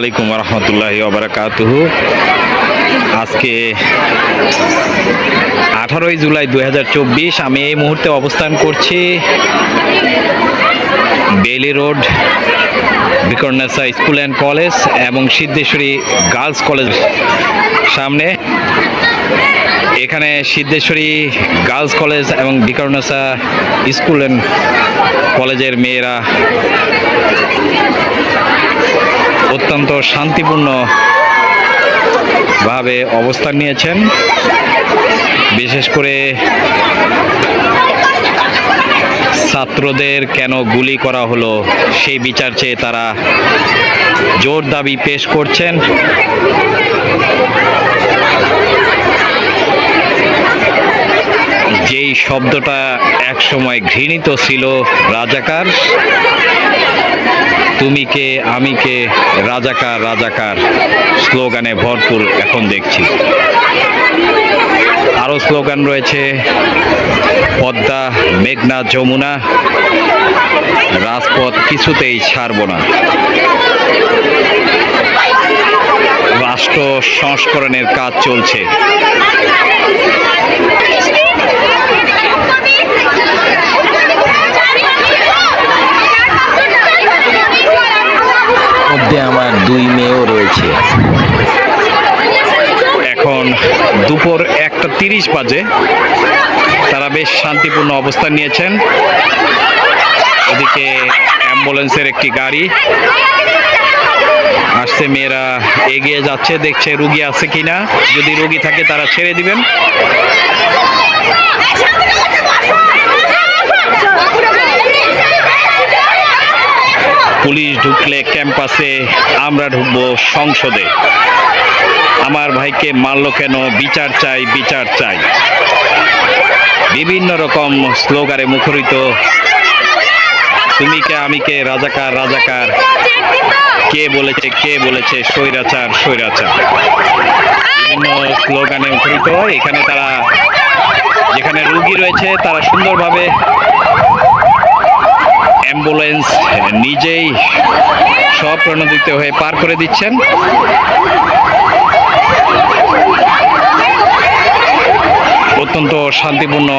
আলাইকুম রহমতুল্লাহ ওবরাকাতুহু আজকে আঠারোই জুলাই দু হাজার চব্বিশ, আমি এই মুহূর্তে অবস্থান করছি Bailey road, Viqarunnisa school and college এবং সিদ্ধেশ্বরী গার্লস কলেজ সামনে। এখানে সিদ্ধেশ্বরী গার্লস কলেজ এবং বিকর্ণাসা স্কুল অ্যান্ড কলেজের মেয়েরা অত্যন্ত শান্তিপূর্ণ ভাবে অবস্থান নিয়েছেন। বিশেষ করে ছাত্রদের কেন গুলি করা হলো সেই বিচার চেয়ে তারা জোর দাবি পেশ করছেন। যেই শব্দটা একসময় ঘৃণিত ছিল রাজাকার তুমি কে আমি কে রাজাকার রাজাকার স্লোগানে ভরপুর এখন দেখছি। আরও স্লোগান রয়েছে, পদ্মা, মেঘনা, যমুনা, রাজপথ কিছুতেই ছাড়ব না। রাষ্ট্র সংস্করণের কাজ চলছে। মধ্যে আমার দুই মেয়েও রয়েছে। এখন দুপুর একটা তিরিশ বাজে। তারা বেশ শান্তিপূর্ণ অবস্থান নিয়েছেন। এদিকে অ্যাম্বুলেন্সের একটি গাড়ি। আসছে মেয়েরা, এগিয়ে যাচ্ছে, দেখছে রুগী আছে কিনা। যদি রুগী থাকে তারা ছেড়ে দিবেন। পুলিশ ঢুকলে ক্যাম্পাসে আমরা ঢুকবো সংসদে। আমার ভাইকে মারলো কেন? বিচার চাই বিচার চাই। বিভিন্ন রকম স্লোগানে মুখরিত। তুমি কে, আমি কে? রাজাকার রাজাকার। কে বলেছে কে বলেছে? স্বৈরাচার স্বৈরাচার। বিভিন্ন স্লোগানে মুখরিত। এখানে তারা, যেখানে রুগী রয়েছে, তারা সুন্দরভাবে অ্যাম্বুলেন্স নিজেই স্বপ্রণোদিত হয়ে পার করে দিচ্ছেন। অত্যন্ত শান্তিপূর্ণ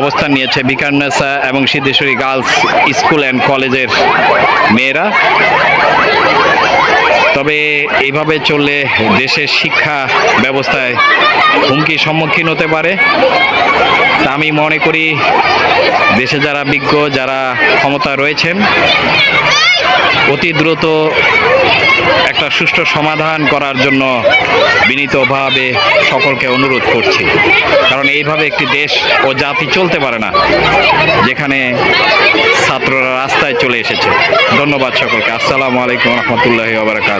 অবস্থান নিয়েছে বিকারনেসা এবং সিদ্ধেশ্বরী গার্লস স্কুল অ্যান্ড কলেজের মেয়েরা। তবে এইভাবে চললে দেশের শিক্ষা ব্যবস্থায় হুমকির সম্মুখীন হতে পারে। তা আমি মনে করি দেশে যারা বিজ্ঞ, যারা ক্ষমতা রয়েছেন, অতি দ্রুত একটা সুষ্ঠু সমাধান করার জন্য বিনীতভাবে সকলকে অনুরোধ করছি। কারণ এইভাবে একটি দেশ ও জাতি চলতে পারে না, যেখানে ছাত্ররা রাস্তায় চলে এসেছে। ধন্যবাদ সকলকে। আসসালামু আলাইকুম রহমতুল্লাহ বারাকাতুহ।